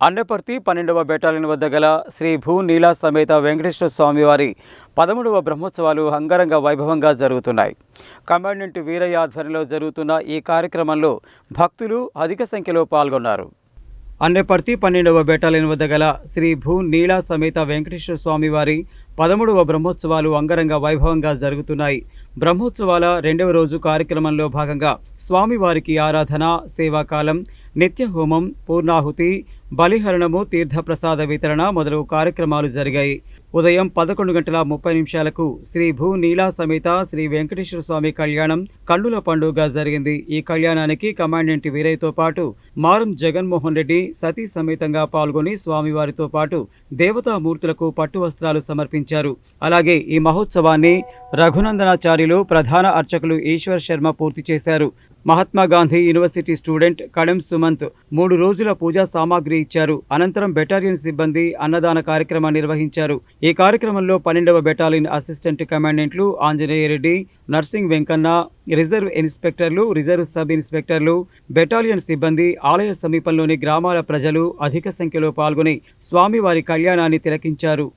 అన్నపర్తి పన్నెండవ బెటాలియన్ వద్ద గల శ్రీ భూ నీలా సమేత వెంకటేశ్వర స్వామివారి పదమూడవ బ్రహ్మోత్సవాలు అంగరంగ వైభవంగా జరుగుతున్నాయి. కమాండెంట్ వీరయ్య ఆధ్వర్యంలో జరుగుతున్న ఈ కార్యక్రమంలో భక్తులు అధిక సంఖ్యలో పాల్గొన్నారు. అన్నపర్తి పన్నెండవ బెటాలియన్ వద్ద గల శ్రీ భూ నీలా సమేత వెంకటేశ్వర స్వామివారి పదమూడవ బ్రహ్మోత్సవాలు అంగరంగ వైభవంగా జరుగుతున్నాయి. బ్రహ్మోత్సవాల రెండవ రోజు కార్యక్రమంలో భాగంగా స్వామివారికి ఆరాధన సేవాకాలం నిత్య హోమం పూర్ణాహుతి బలిహరణము తీర్థప్రసాద వితరణ మొదలగు కార్యక్రమాలు జరిగాయి. ఉదయం పదకొండు గంటల ముప్పై నిమిషాలకు శ్రీ భూ నీలా సమేత శ్రీ వెంకటేశ్వర స్వామి కళ్యాణం కన్నుల పండుగ జరిగింది. ఈ కళ్యాణానికి కమాండెంట్ వీరయ్యతో పాటు మారం జగన్మోహన్ రెడ్డి సతీ సమేతంగా పాల్గొని స్వామివారితో పాటు దేవతామూర్తులకు పట్టు వస్త్రాలు సమర్పించారు. అలాగే ఈ మహోత్సవాన్ని రఘునందనాచార్యులు ప్రధాన అర్చకులు ఈశ్వర్ శర్మ పూర్తి చేశారు. మహాత్మా గాంధీ యూనివర్సిటీ స్టూడెంట్ కడెం సుమంత్ మూడు రోజుల పూజా సామాగ్రి ఇచ్చారు. అనంతరం బెటాలియన్ సిబ్బంది అన్నదాన కార్యక్రమాన్ని నిర్వహించారు. ఈ కార్యక్రమంలో పన్నెండవ బెటాలియన్ అసిస్టెంట్ కమాండెంట్లు ఆంజనేయ రెడ్డి నర్సింగ్ వెంకన్న రిజర్వ్ ఇన్స్పెక్టర్లు రిజర్వ్ సబ్ ఇన్స్పెక్టర్లు బెటాలియన్ సిబ్బంది ఆలయ సమీపంలోని గ్రామాల ప్రజలు అధిక సంఖ్యలో పాల్గొని స్వామివారి కళ్యాణాన్ని తిలకించారు.